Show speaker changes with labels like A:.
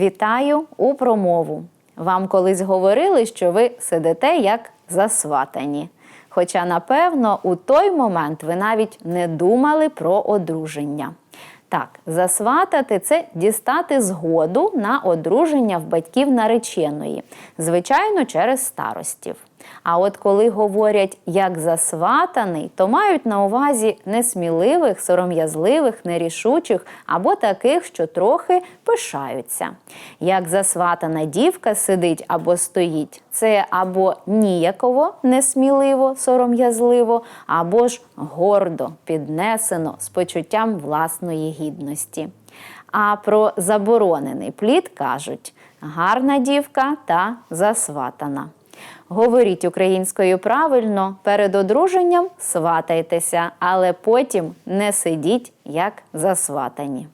A: Вітаю у промову. Вам колись говорили, що ви сидите як засватані. Хоча, напевно, у той момент ви навіть не думали про одруження. Так, засватати це дістати згоду на одруження в батьків нареченої, звичайно, через старостів. А от коли говорять як засватаний, то мають на увазі несміливих, сором'язливих, нерішучих або таких, що трохи пишаються. Як засватана дівка сидить або стоїть, це або ніяково, несміливо, сором'язливо, або ж гордо, піднесено з почуттям власної гідності. А про заборонений плід кажуть гарна дівка та засватана. Говоріть українською правильно, перед одруженням сватайтеся, але потім не сидіть як засватані.